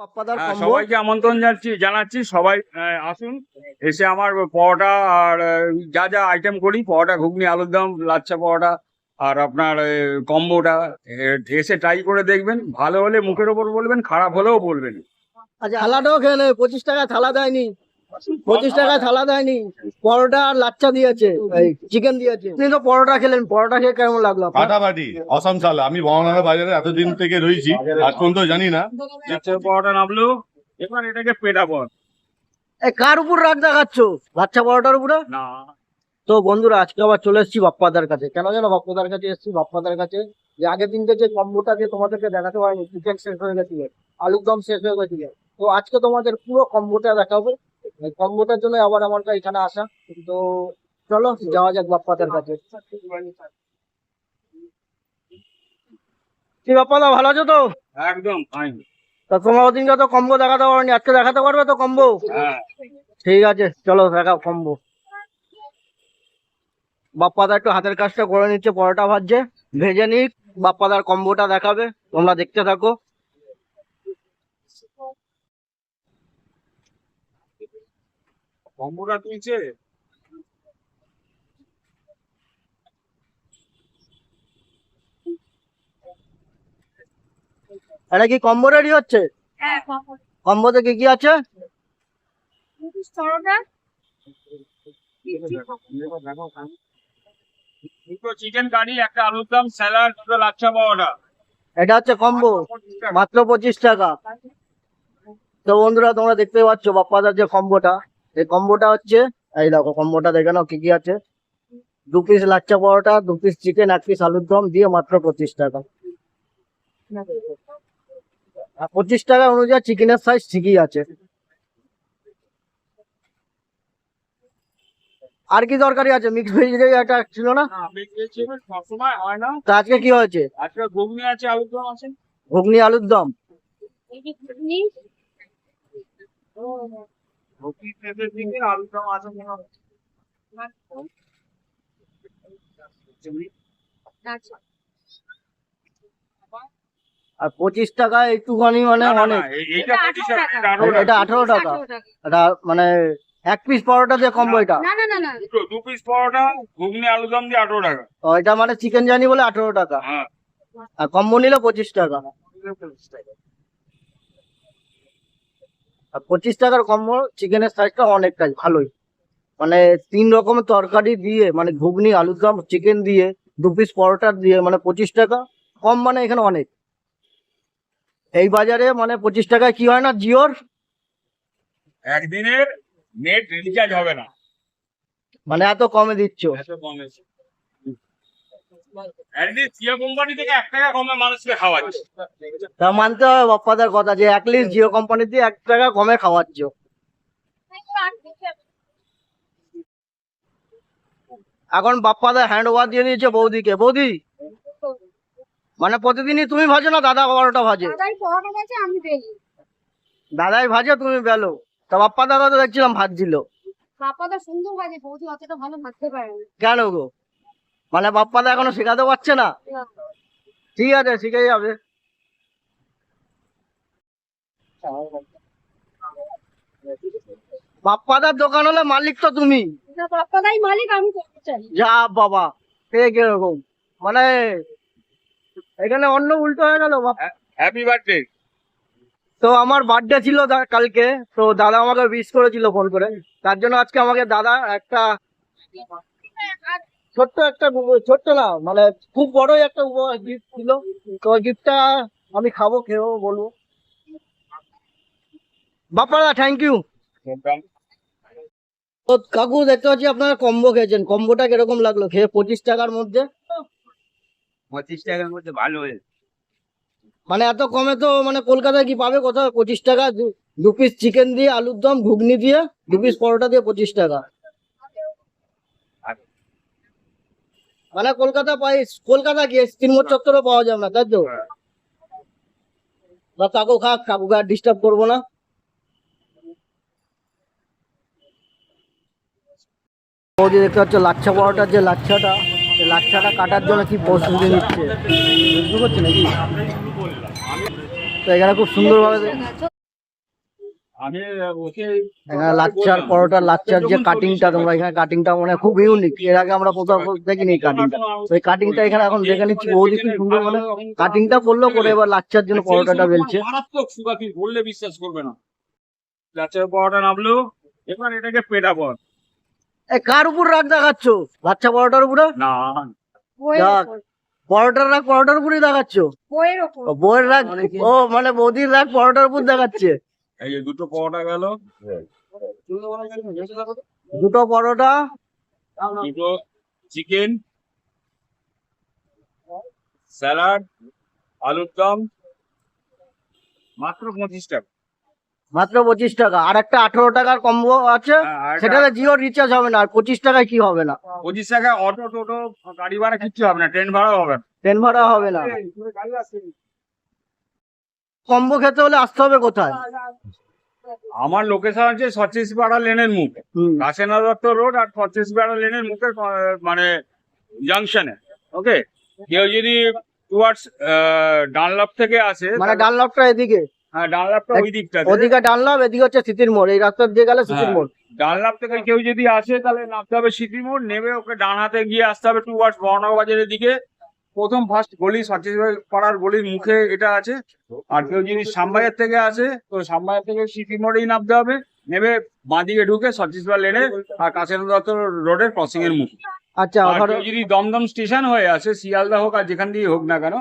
হ্যাঁ, কম্বো সবাইকে আমন্ত্রণ জানাচ্ছি জানাচ্ছি সবাই আসুন এসে আমার পরোটা আর যা যা আইটেম করি পরোটা ঘুগনি আলুর দম লাচ্ছা পরোটা আর আপনার কম্বোটা এ- এসে ট্রাই করে দেখবেন ভালো হলে মুখের ওপর বলবেন খারাপ হলেও বলবেন। আচ্ছা থালাটাও খেয়ে নেবে পঁচিশ টাকা থালা দেয়নি। পঁচিশ টাকায় থালা দেয়নি। পরোটা আর লাচ্চা দিয়েছে চিকেন দিয়েছে। আপনি তো পরোটা খেলেন পরোটা খেয়ে কেমন লাগল? ফাটাফাটি অসম সাল আমি বহনগর বাজারে এতদিন থেকে রয়েছি আজ পর্যন্ত জানি না। পরোটা নামলো? এবার এটাকে পেটা পর কার উপর রাগ দেখাচ্ছ? বাচ্চা পরোটার উপরে? না। তো বন্ধুরা আজকে আবার চলে এসেছি বাপ্পাদার কাছে। কেন যেন বাপ্পাদার কাছে এসেছি বাপ্পাদার কাছে। যে আগের দিনকে যে কম্বোটা যে তোমাদেরকে দেখাতে হয়নি চিকেন শেষ হয়ে গেছিল আলুর দম শেষ হয়ে গেছিল। তো আজকে তোমাদের পুরো কম্বোটা দেখাবো। কম্বোটার জন্য আবার আমারটা এখানে আসা। তো চলো যাওয়া যাক বাপ্পাদার কাছে। কি বাপ্পাদা ভালো আছো তো? একদম ফাইন তা তোমার ওদিনকে তো কম্বো দেখাতে পারোনি আজকে দেখাতে পারবে তো কম্বো? হ্যাঁ। ঠিক আছে চলো দেখাও কম্বো। বাপ্পাদা একটু হাতের কাজটা করে নিচ্ছে পরোটা ভাজছে। ভেজে নিক বাপ্পাদার কম্বোটা দেখাবে তোমরা দেখতে থাকো। কম্বোটা তুলছে? এটা কি কম্বো রেডি হচ্ছে? হ্যাঁ কম্বোতে কি কি আছে? দুটো চিকেন কারি একটা আলুর দম স্যালাড দুটো লাচ্ছা এটা হচ্ছে কম্বো মাত্র পঁচিশ টাকা। তো বন্ধুরা তোমরা দেখতে পাচ্ছ বাপ্পাদার যে কম্বোটা। এই কম্বোটা হচ্ছে এই দেখো কম্বোটা দেখে নাও কি কি আছে। দু পিস লাচ্চা পরোটা দু পিস চিকেন এক পিস আলুর দম দিয়ে মাত্র পঁচিশ টাকা। আর পঁচিশ টাকা অনুযায়ী চিকেনের সাইজ ঠিকই আছে। আর কি দরকারি আছে? মিক্স ভেজ একটা ছিল না? খেয়েছি, সবসময় হয় না। তা আজকে কি হয়েছে? আজকে ঘুগনি আছে আলুর দম আছে। ঘুগনি আলুর দম। দিকে মনে আর পঁচিশ টাকা একটুখানি মানে অনেক। এটা পঁচিশ 18 টাকা, টাকা। এটা আঠারো টাকা। টাকা। টাকা। এটা মানে এক পিস পরোটা দিয়ে কম্বো এটা। না না না না। দুটো দু পিস পরোটা ঘুগনি দম দিয়ে আঠারো টাকা। ও, এটা মানে চিকেন জানি বলে আঠারো টাকা। হ্যাঁ। আর কম্বো নিলে পঁচিশ টাকা। আর পঁচিশ টাকার কম চিকেনের সাইজটা অনেকটাই ভালোই। মানে তিন রকমের তরকারি দিয়ে মানে ঘুগনি আলুর দম চিকেন দিয়ে দু পিস পরোটা দিয়ে মানে পঁচিশ টাকা। কম মানে এখানে অনেক। এই বাজারে মানে পঁচিশ টাকায় কি হয় না জিওর? একদিনের নেট রিচার্জ হবে না। মানে এত কমে দিচ্ছ। এত কমেছে অ্যাটলিস্ট জিও কোম্পানি থেকে এক টাকা কমে মানুষকে খাওয়াচ্ছে তা মানতে হবে বাপ্পাদার কথা যে অ্যাটলিস্ট জিও কোম্পানি দিয়ে এক টাকা কমে খাওয়াচ্ছ। এখন বাপ্পাদা হ্যান্ড ওভার দিয়ে দিয়েছে বৌদিকে। বৌদি? মানে প্রতিদিনই তুমি ভাজো না দাদা বারোটা ভাজে? দাদাই ভাজে তুমি বেলো। তা বাপ্পা দাদা তো দেখছিলাম ভাজছিল পাপাদা সুন্দর বাজে বৌদি অতটা ভালো ভাজতে পারে না। কেন গো? মানে বাপ্পাদা এখনও শেখাতে পারছে না। না। ঠিক আছে শিখে যাবে। বাপ্পাদার দোকান হলে মালিক তো তুমি। না মালিক আমি যা বাবা এ কীরকম? মানে এখানে অন্য উল্টো হয়ে গেল হ্যাপি বার্থডে তো আমার বার্থডে ছিল কালকে। তো দাদা আমাকে উইশ করেছিল ফোন করে। তার জন্য আজকে আমাকে দাদা একটা ছোট্ট একটা ছোট্ট না মানে খুব বড়ই একটা গিফট ছিল। তো গিফটটা আমি খাব খেয়েও বলব। বাপ্পাদা থ্যাংক ইউ তো কাকু দেখতে পাচ্ছি আপনারা কম্বো খেয়েছেন। কম্বোটা কীরকম লাগল? খেয়ে পঁচিশ টাকার মধ্যে? পঁচিশ টাকার মধ্যে ভালো হয়েছে। মানে এত কমে তো মানে কলকাতায় কি পাবে কোথাও পঁচিশ টাকা দু- দু পিস চিকেন দিয়ে আলুর দম ঘুগনি দিয়ে দু পিস পরোটা দিয়ে পঁচিশ টাকা। মানে কলকাতা পাই কলকাতা গিয়ে তিনমোর চত্বরে পাওয়া যাবে না তাই তো? বা কাকু খাক কাকুকে আর ডিস্টার্ব করব না। দেখতে পাচ্ছ লাচ্ছা পরোটার যে লাচ্ছাটা লাচ্ছাটা কাটার জন্য কি প্রস্তুতি নিচ্ছে বুঝতে পারছি নাকি তো এখানে খুব সুন্দরভাবে এখানে লাচ্চার পরোটা লাচ্চার যে কাটিংটা তোমরা এখানে কাটিংটা মানে খুব ইউনিক এর আগে আমরা কোথাও দেখিনি এই কাটিংটা ওই কাটিংটা এখানে এখন দেখে নিচ্ছি বৌদি কি সুন্দর মানে কাটিংটা করল করে এবার লাচ্চার জন্য পরোটাটা বেলছে। মারাত্মক সুগা তুই বললে বিশ্বাস করবে না। লাচ্চার পরোটা নামলো এবার এটাকে পেটা পর। কার উপর রাগ দেখাচ্ছ? লাচ্চা পরোটার উপরে? না। পরোটার রাগ পরোটার উপরেই দেখাচ্ছ? বইয়ের রাগ ও মানে বৌদির রাগ পরোটার উপর দেখাচ্ছে। এই যে দুটো পরোটা গেল। দুটো পরোটা দুটো চিকেন স্যালাড আলুর দম মাত্র পঁচিশ টাকা। মাত্র পঁচিশ টাকা। আর একটা আঠারো টাকার কম্বো আছে। হ্যাঁ, সেটাতে জিও রিচার্জ হবে না। আর পঁচিশ টাকায় কি হবে না? পঁচিশ টাকা অটো টোটো গাড়ি ভাড়া কিচ্ছু হবে না। ট্রেন ভাড়া হবে না। ট্রেন ভাড়া হবে না। কম্বো খেতে হলে আসতে হবে কোথায়? আমার লোকেশন আছে সচিশপাড়া লেনের মুখ। কাশেনা দত্ত রোড আর সচিশপাড়া লেনের মুখে মানে জাংশনে ওকে কেউ যদি টুয়ার্ডস ডানলপ থেকে আসে মানে ডানলপটা এদিকে? হ্যাঁ ডানলপটা ওই দিকটা ওদিকে ডানলপ এদিকে হচ্ছে স্মৃতির মোড়। এই রাস্তা দিয়ে গেলে স্মৃতির হ্যাঁ। মোড়। ডানলপ থেকে কেউ যদি আসে তাহলে নামতে হবে সিটি মোড় নেমে ওকে ডান হাতে গিয়ে আসতে হবে টুয়ার্ডস বর্ণাগ বাজারের দিকে। প্রথম ফার্স্ট গলি সচিশ পাড়ার গলির মুখে এটা আছে। আর কেউ যদি শ্যামবাজার থেকে আসে তো শ্যামবাজার থেকে সিটি মোড়েই নামতে হবে। নেমে বাঁদিকে ঢুকে সচিশবার লেনে আর কাছের দত্ত রোডের ক্রসিং এর মুখে। আচ্ছা যদি দমদম স্টেশন হয়ে আসে শিয়ালদা হোক আর যেখান দিয়ে হোক না কেন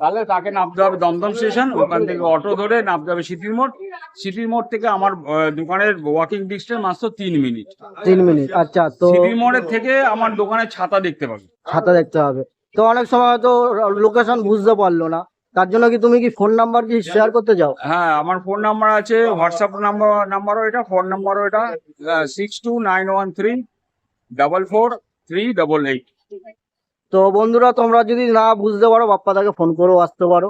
তাহলে তাকে নামতে হবে দমদম স্টেশন ওখান থেকে অটো ধরে নামতে হবে সিটির মোড়। সিটির মোড় থেকে আমার দোকানের ওয়াকিং ডিস্টেন্স মাত্র তিন মিনিট তিন মিনিট আচ্ছা তো সিটির মোড়ের থেকে আমার দোকানের ছাতা দেখতে পাবে। ছাতা দেখতে হবে। তো অনেক সময় তো লোকেশন বুঝতে পারল না। তার জন্য কি তুমি কি ফোন নাম্বার কি শেয়ার করতে চাও? হ্যাঁ আমার ফোন নাম্বার আছে হোয়াটসঅ্যাপ নাম্বার নাম্বারও এটা ফোন নাম্বারও এটা six two nine one three double four three double eight তো বন্ধুরা তোমরা যদি না বুঝতে পারো বাপ্পাদাকে ফোন করেও আসতে পারো।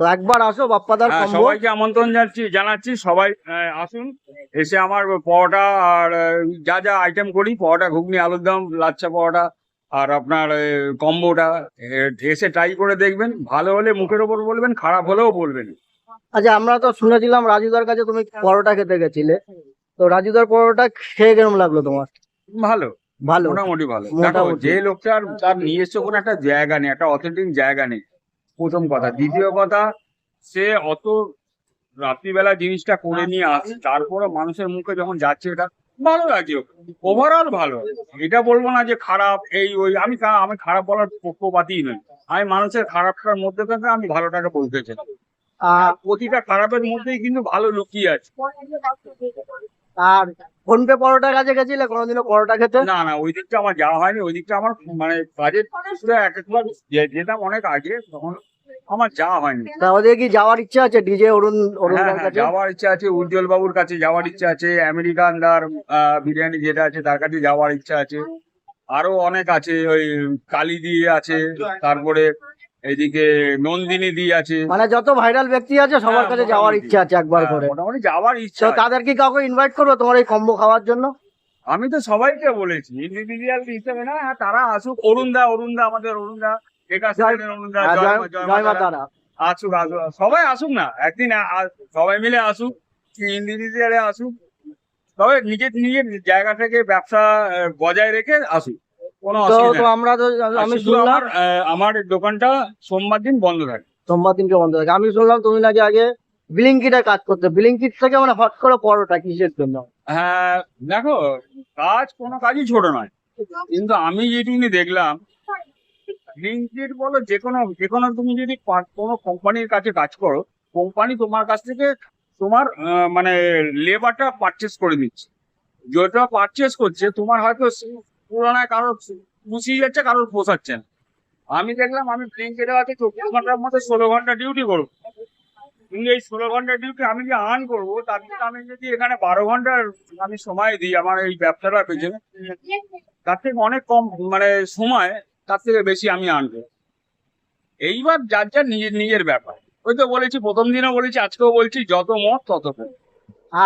তো একবার আসো বাপ্পাদার হ্যাঁ সবাইকে আমন্ত্রণ জানাচ্ছি জানাচ্ছি সবাই আসুন এসে আমার পরোটা আর যা যা আইটেম করি পরোটা ঘুগনি আলুর দম লাচ্ছা পরোটা আর আপনার কম্বোটা এসে ট্রাই করে দেখবেন। ভালো হলে মুখের ওপর বলবেন খারাপ হলেও বলবেন। আচ্ছা আমরা তো শুনেছিলাম রাজুদার কাছে তুমি পরোটা খেতে গেছিলে। তো রাজুদার পরোটা খেয়ে কেমন লাগল তোমার? ভালো। ভালো। মোটামুটি ভালো। দেখো। যে লোকটার তার নিজস্ব কোনো একটা জায়গা নেই একটা অথেন্টিক জায়গা নেই। প্রথম কথা। দ্বিতীয় কথা সে অত রাত্রিবেলা জিনিসটা করে নিয়ে আসছে তারপরে মানুষের মুখে যখন যাচ্ছে এটা ভালো লাগছে। ওভারঅল ভালো। এটা বলব না যে খারাপ এই ওই আমি আমি খারাপ বলার পক্ষপাতই নই। আমি মানুষের খারাপটার মধ্যে থেকে আমি ভালোটাকে বলতে চাই। আর প্রতিটা খারাপের মধ্যেই কিন্তু ভালো লুকিয়ে আছে। আর ফোনপে পরোটার কাছে গেছিলে? কোনোদিনও পরোটা খেতে? না না ওই দিকটা আমার যাওয়া হয়নি। ওই দিকটা আমার মানে কাজের এক একবার যেতাম অনেক আগে। তখন আমার যাওয়া হয়নি। তা ওদের কি যাওয়ার ইচ্ছা আছে? ডিজে অরুণ অরুণ হ্যাঁ, হ্যাঁ, কাছে? যাওয়ার ইচ্ছা আছে উজ্জ্বল বাবুর কাছে যাওয়ার ইচ্ছা আছে আমেরিকান দার আহ, বিরিয়ানি যেটা আছে তার কাছে যাওয়ার ইচ্ছা আছে। আরও অনেক আছে ওই কালী দিয়ে আছে তারপরে এদিকে নন্দিনী দি আছে। মানে যত ভাইরাল ব্যক্তি আছে সবার হ্যাঁ, কাছে যাওয়ার মোটামুটি। ইচ্ছা আছে একবার হ্যাঁ, করে। মোটামুটি যাওয়ার ইচ্ছা তো আছে। তাদের কি কাউকে ইনভাইট করবে তোমার এই কম্বো খাওয়ার জন্য? আমি তো সবাইকে বলেছি ইন্ডিভিজুয়াল হিসেবে না হ্যাঁ, তারা আসুক। অরুণদা অরুণদা আমাদের অরুণ আসুক আসুক। সবাই আসুক না একদিন সবাই মিলে আসুক ইন্ডিভিজুয়ালে আসুক। তবে নিজের নিজের জায়গা থেকে ব্যবসা বজায় রেখে আসুক কোনো অসুবিধা আমরা তো আমি শুনলাম আমার দোকানটা সোমবার দিন বন্ধ থাকে। সোমবার দিনকে বন্ধ থাকে। আমি শুনলাম তুমি নাকি আগে ব্লিঙ্কিটে কাজ করতে ব্লিঙ্কিট থেকে মানে হট করে পরোটা কিসের জন্য? হ্যাঁ দেখো কাজ কোনো কাজই ছোট নয়। কিন্তু আমি যেটুকুনি দেখলাম লিঙ্কডিন বলো যে কোনো যে কোনো তুমি যদি কোনো কোম্পানির কাছে কাজ করো কোম্পানি তোমার কাছ থেকে তোমার মানে লেবারটা পারচেস করে দিচ্ছে। যেটা পারচেস করছে, তোমার হয়তো তুলনায় কারোর পুষিয়ে যাচ্ছে, কারোর পোষাচ্ছে না। আমি দেখলাম, আমি ব্লিঙ্কেটে আছে চব্বিশ ঘণ্টার মধ্যে ষোলো ঘণ্টা ডিউটি করব। কিন্তু এই ষোলো ঘণ্টা ডিউটি আমি যে আর্ন করব, তার থেকে আমি যদি এখানে বারো ঘণ্টার আমি সময় দিই আমার এই ব্যবসাটার পেছনে, তার থেকে অনেক কম মানে সময় তার থেকে বেশি আমি আনব। এইবার যার যার নিজের নিজের ব্যাপার। ওই তো বলেছি প্রথম দিনও বলেছি আজকেও বলছি যত মত তত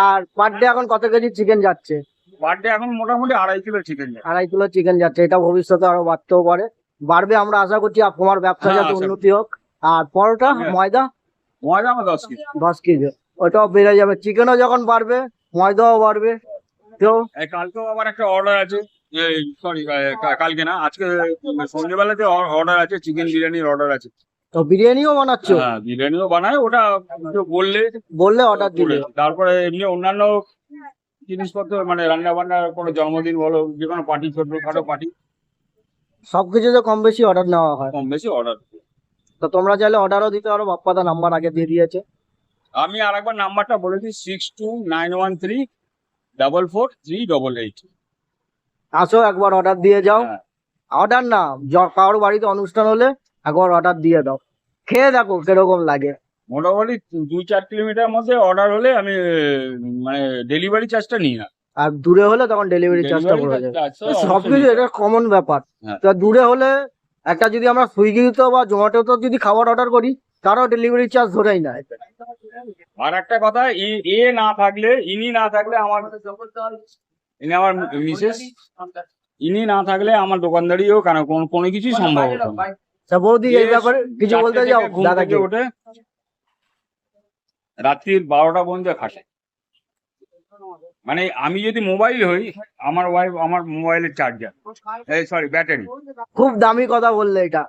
আর পার ডে এখন কত কেজি চিকেন যাচ্ছে? পার ডে এখন মোটামুটি আড়াই কিলো চিকেন আড়াই কিলো চিকেন যাচ্ছে এটা ভবিষ্যতে আরও বাড়তেও পারে। বাড়বে আমরা আশা করছি তোমার ব্যবসা হ্যাঁ, যাতে উন্নতি হোক। আর পরোটা হ্যাঁ। ময়দা? ময়দা আমার দশ কিলো দশ কেজি ওটাও বেড়ে যাবে। চিকেনও যখন বাড়বে ময়দাও বাড়বে। তো? এই কালকেও আমার একটা অর্ডার আছে। সরি কালকে না আজকে সন্ধ্যেবেলাতে অর্ডার আছে চিকেন বিরিয়ানির অর্ডার আছে। তো বিরিয়ানিও বানাচ্ছো? হ্যাঁ বিরিয়ানিও বানায় ওটা বললে বললে অর্ডার দিলে। তারপরে এমনি অন্যান্য জিনিসপত্র মানে রান্না বান্নার কোনো জন্মদিন বলো যে কোনো পার্টি ছোটখাটো পার্টি সবকিছুতে কম বেশি অর্ডার নেওয়া হয়। কম বেশি অর্ডার তো তোমরা চাইলে অর্ডারও দিতে পারো বাপ্পাদা নাম্বার আগে দিয়ে দিয়েছে। আমি আর একবার নাম্বারটা বলে দিই six two nine one three double four three double eight আসো একবার অর্ডার দিয়ে যাও। হ্যাঁ। অর্ডার না কারোর বাড়িতে অনুষ্ঠান হলে একবার অর্ডার দিয়ে দাও। খেয়ে দেখো কীরকম লাগে। মোটামুটি দুই চার কিলোমিটার মধ্যে অর্ডার হলে আমি মানে ডেলিভারি চার্জটা নিই না। আর দূরে হলে তখন ডেলিভারি চার্জটা পড়ে যাবে। সবকিছু এটা কমন ব্যাপার। হ্যাঁ। তো দূরে হলে একটা যদি আমরা সুইগিতে বা জোম্যাটোতে যদি খাবার অর্ডার করি তারও ডেলিভারি চার্জ ধরেই হবে। আর একটা কথা এ না থাকলে ইনি না থাকলে আমার ইনি আমার মিসেস ইনি না থাকলে আমার দোকানদারিও কেন? কোনো কোনো কিছুই সম্ভব হতো না। তা বৌদি এই ব্যাপারে কিছু বলতে যাও দাদাকে ওঠে রাত্রির বারোটা পর্যন্ত খাটে। মানে আমি যদি মোবাইল হই আমার ওয়াইফ আমার মোবাইলের চার্জার এই সরি ব্যাটারি খুব দামি কথা বললে এটা।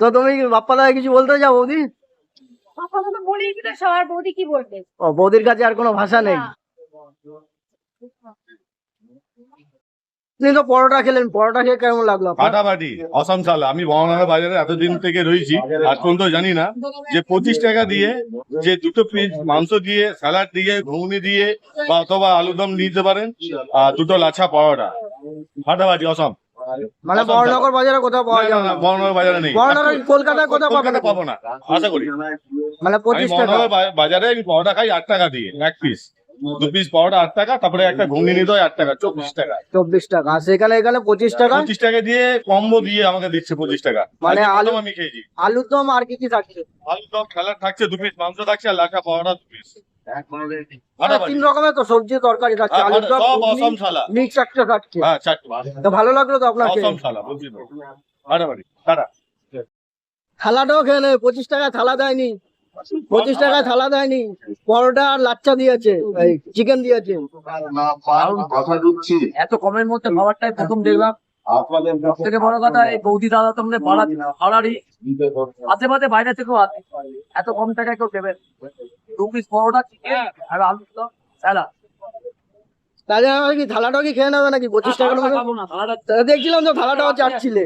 তো তুমি বাপ্পা দাদা কিছু বলতে যাও বৌদি? বৌদির কাছে আর কোনো ভাষা নেই। আপনি তো পরোটা খেলেন পরোটা খেয়ে কেমন লাগল ফাটাফাটি অসম সালা। আমি বহনগর বাজারে এতদিন থেকে রয়েছি আজ পর্যন্ত জানি না যে পঁচিশ টাকা দিয়ে যে দুটো পিস মাংস দিয়ে স্যালাড দিয়ে ঘুগনি দিয়ে বা অথবা আলুদম নিতে পারেন আর দুটো লাচ্ছা পরোটা। ফাটাফাটি অসম। মানে বড়নগর বাজারে কোথাও পাওয়া যাবে না, বহনগর বাজারে নেই। বড়নগর কলকাতায় কোথাও পাবো না আশা করি। মানে পঁচিশ টাকা। বাজারে আমি পরোটা খাই আট টাকা দিয়ে এক পিস দু পিস পরোটা আট টাকা তারপরে একটা ঘুগনি নিতে হয় আট টাকা চব্বিশ টাকা। চব্বিশ টাকা। আর সেখানে এখানে পঁচিশ টাকা? পঁচিশ টাকা দিয়ে কম্বো দিয়ে আমাকে দিচ্ছে পঁচিশ টাকা। মানে আলু- আমি খেয়েছি। আলুর দম আর কি কি থাকছে? আলু দম খেলার থাকছে দু পিস মাংস থাকছে আর লাচা পরোটা দু পিস মানে তিন রকমের তো সবজি তরকারি থাকছে হ্যাঁ, আলুর দম মিক্স একটা থাকছে। হ্যাঁ তো ভালো লাগল তো টাটা। থালাটাও খেয়ে নেবে পঁচিশ টাকা থালা দেয়নি। পঁচিশ টাকায় থালা দেয়নি পরোটা আর লাচ্চা দিয়েছে চিকেন দিয়েছে। এত কমের মধ্যে খাবারটাই প্রথম দেখলাম। থেকে বড় কথা এই বৌদি দাদা তোমাদের ভাড়া ভাড়ারই হাতে পাতে বাইরে থেকেও আসে। এত কম টাকায় কেউ দু পিস পরোটা চিকেন আর আলু স্যালাড তাহলে কি থালাটাও কি খেয়ে নেবে নাকি? পঁচিশ টাকার মধ্যে খাব না থালাটা তা দেখছিলাম তো থালাটাও চাটছিলে।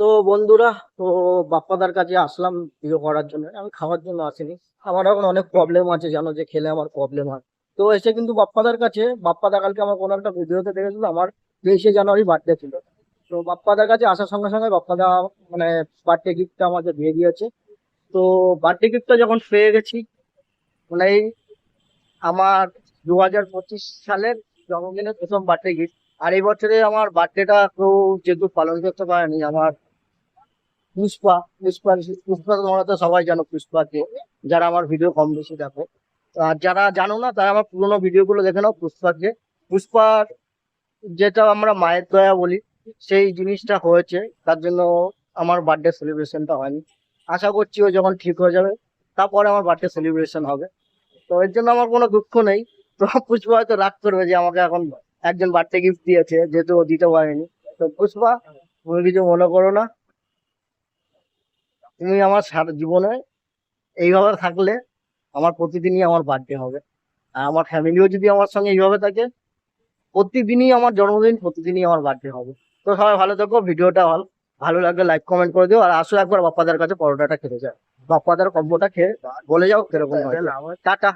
তো বন্ধুরা, তো বাপ্পাদার কাছে আসলাম ভিডিও করার জন্য। আমি খাওয়ার জন্য আসিনি। আমার এখন অনেক প্রবলেম আছে, জানো যে খেলে আমার প্রবলেম হয়। তো এসে কিন্তু বাপ্পাদার কাছে, বাপ্পাদা কালকে আমার কোনো একটা ভিডিওতে দেখেছিল, আমার তেইশে জানুয়ারি বার্থডে ছিল। তো বাপ্পাদার কাছে আসার সঙ্গে সঙ্গে বাপ্পাদা মানে বার্থডে গিফটটা আমাকে দিয়ে দিয়েছে। তো বার্থডে গিফটটা যখন পেয়ে গেছি মানে আমার দু হাজার পঁচিশ সালের জন্মদিনের প্রথম বার্থডে গিফট আর এই বছরে আমার বার্থডেটা কেউ যেহেতু পালন করতে পারেনি, আমার পুষ্পা পুষ্পা পুষ্পা তোমরা তো সবাই জানো পুষ্পাকে, যারা আমার ভিডিও কম বেশি দেখো। আর যারা জানো না, তারা আমার পুরোনো ভিডিওগুলো দেখে নাও পুষ্পাকে। পুষ্পার যেটা আমরা মায়ের দয়া বলি, সেই জিনিসটা হয়েছে, তার জন্য আমার বার্থডে সেলিব্রেশনটা হয়নি। আশা করছি ও যখন ঠিক হয়ে যাবে, তারপরে আমার বার্থডে সেলিব্রেশন হবে। তো এর জন্য আমার কোনো দুঃখ নেই। তো পুষ্পা হয়তো রাগ করবে যে আমাকে এখন একজন বার্থডে গিফট দিয়েছে, যেহেতু ও দিতে পারেনি। তো পুষ্পা, তুমি কিছু মনে করো না? তুমি আমার সারা জীবনে এইভাবে থাকলে আমার প্রতিদিনই আমার বার্থডে হবে। আর আমার ফ্যামিলিও যদি আমার সঙ্গে এইভাবে থাকে প্রতিদিনই আমার জন্মদিন প্রতিদিনই আমার বার্থডে হবে। তো সবাই ভালো থাকো ভিডিওটা ভালো ভালো লাগলে লাইক কমেন্ট করে দিও। আর আসো একবার বাপ্পাদার কাছে পরোটাটা খেতে যাও। বাপ্পাদার কম্বোটা খেয়ে বলে যাও কীরকম টাটা।